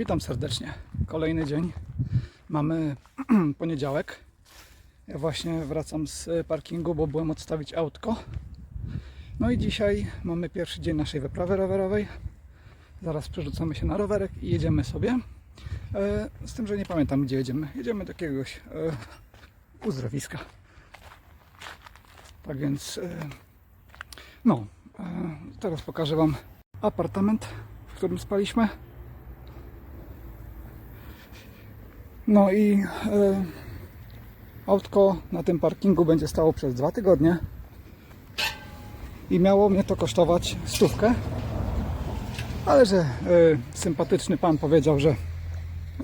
Witam serdecznie. Kolejny dzień. Mamy poniedziałek. Ja właśnie wracam z parkingu, bo byłem odstawić autko. No i dzisiaj mamy pierwszy dzień naszej wyprawy rowerowej. Zaraz przerzucamy się na rowerek i jedziemy sobie. E, Z tym, że nie pamiętam gdzie jedziemy. Jedziemy do jakiegoś e, uzdrowiska. Tak więc e, no, teraz pokażę Wam apartament, w którym spaliśmy. No i e, autko na tym parkingu będzie stało przez dwa tygodnie i miało mnie to kosztować stówkę. Ale że e, sympatyczny pan powiedział, że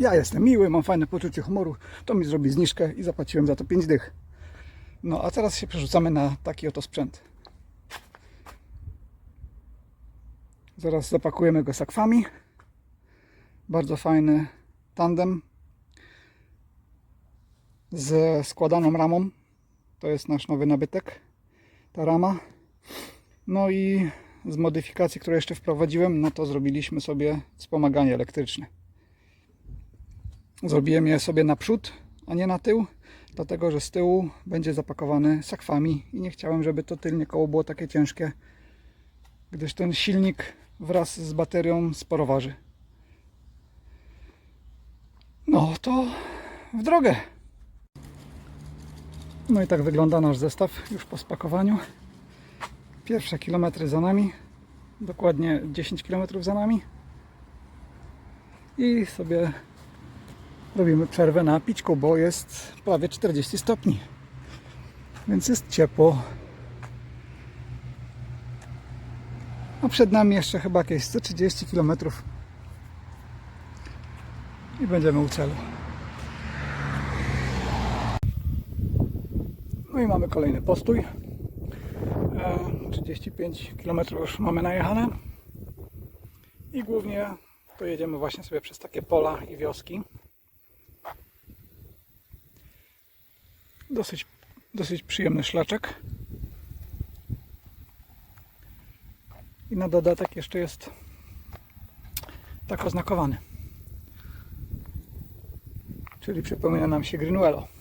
ja jestem miły, mam fajne poczucie humoru, to mi zrobi zniżkę i zapłaciłem za to 5 dych. No a teraz się przerzucamy na taki oto sprzęt. Zaraz zapakujemy go sakwami. Bardzo fajny tandem ze składaną ramą. To jest nasz nowy nabytek, ta rama. No i z modyfikacji, które jeszcze wprowadziłem, no to zrobiliśmy sobie wspomaganie elektryczne. Zrobiłem je sobie naprzód, a nie na tył, dlatego że z tyłu będzie zapakowany sakwami i nie chciałem, żeby to tylnie koło było takie ciężkie, gdyż ten silnik wraz z baterią sporo waży. No to w drogę. No i tak wygląda nasz zestaw już po spakowaniu. Pierwsze kilometry za nami, dokładnie 10 km za nami. I sobie robimy przerwę na pićku, bo jest prawie 40 stopni. Więc jest ciepło. A przed nami jeszcze chyba jakieś 130 km. I będziemy u celu. No i mamy kolejny postój. E, 35 km już mamy najechane. I głównie to jedziemy właśnie sobie przez takie pola i wioski. Dosyć, dosyć przyjemny szlaczek. I na dodatek jeszcze jest tak oznakowany. Czyli przypomina nam się Greenwello.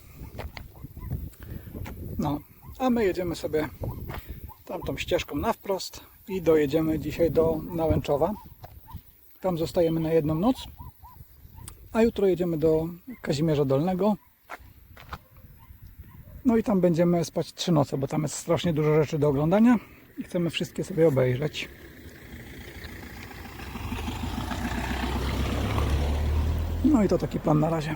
No, a my jedziemy sobie tamtą ścieżką na wprost i dojedziemy dzisiaj do Nałęczowa. Tam zostajemy na jedną noc, a jutro jedziemy do Kazimierza Dolnego. No i tam będziemy spać trzy noce, bo tam jest strasznie dużo rzeczy do oglądania i chcemy wszystkie sobie obejrzeć. No i to taki plan na razie.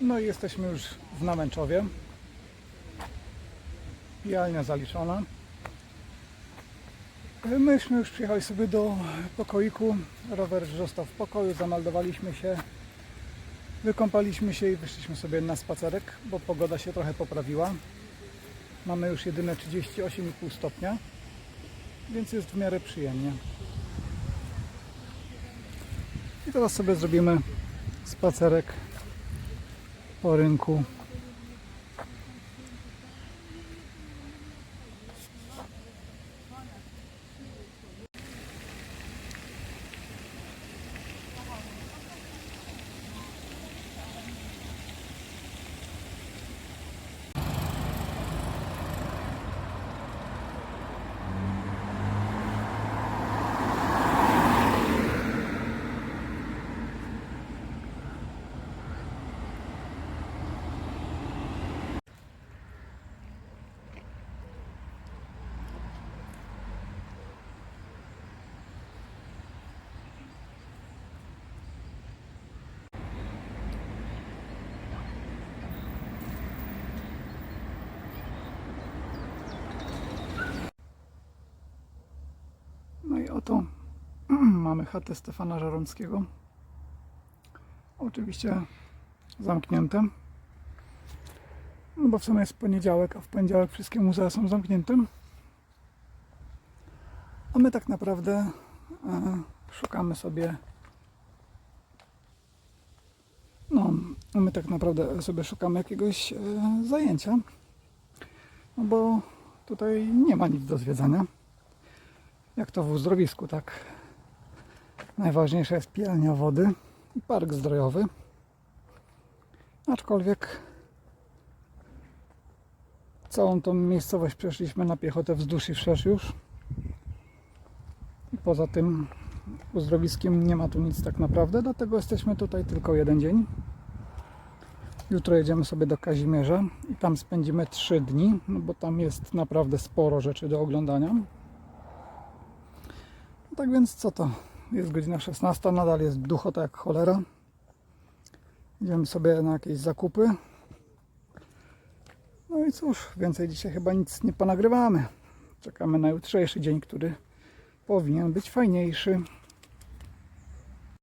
No i jesteśmy już w Namęczowie. Pijalnia zaliczona. Myśmy już przyjechali sobie do pokoiku. Rower został w pokoju, zameldowaliśmy się. Wykąpaliśmy się i wyszliśmy sobie na spacerek, bo pogoda się trochę poprawiła. Mamy już jedyne 38,5 stopnia, więc jest w miarę przyjemnie. I teraz sobie zrobimy spacerek po rynku. Oto mamy chatę Stefana Żaromskiego. Oczywiście zamknięte. No bo w sumie jest poniedziałek, a w poniedziałek wszystkie muzea są zamknięte. A my tak naprawdę e, szukamy sobie no, No my tak naprawdę sobie szukamy jakiegoś e, zajęcia, no bo tutaj nie ma nic do zwiedzania. Jak to w uzdrowisku, tak. Najważniejsza jest pielnia wody i park zdrojowy. Aczkolwiek całą tą miejscowość przeszliśmy na piechotę wzdłuż i wszerz już. Poza tym uzdrowiskiem nie ma tu nic tak naprawdę, dlatego jesteśmy tutaj tylko jeden dzień. Jutro jedziemy sobie do Kazimierza i tam spędzimy 3 dni, no bo tam jest naprawdę sporo rzeczy do oglądania. Tak więc co to? Jest godzina 16, nadal jest duchota jak cholera. Idziemy sobie na jakieś zakupy. No i cóż, więcej dzisiaj chyba nic nie ponagrywamy. Czekamy na jutrzejszy dzień, który powinien być fajniejszy.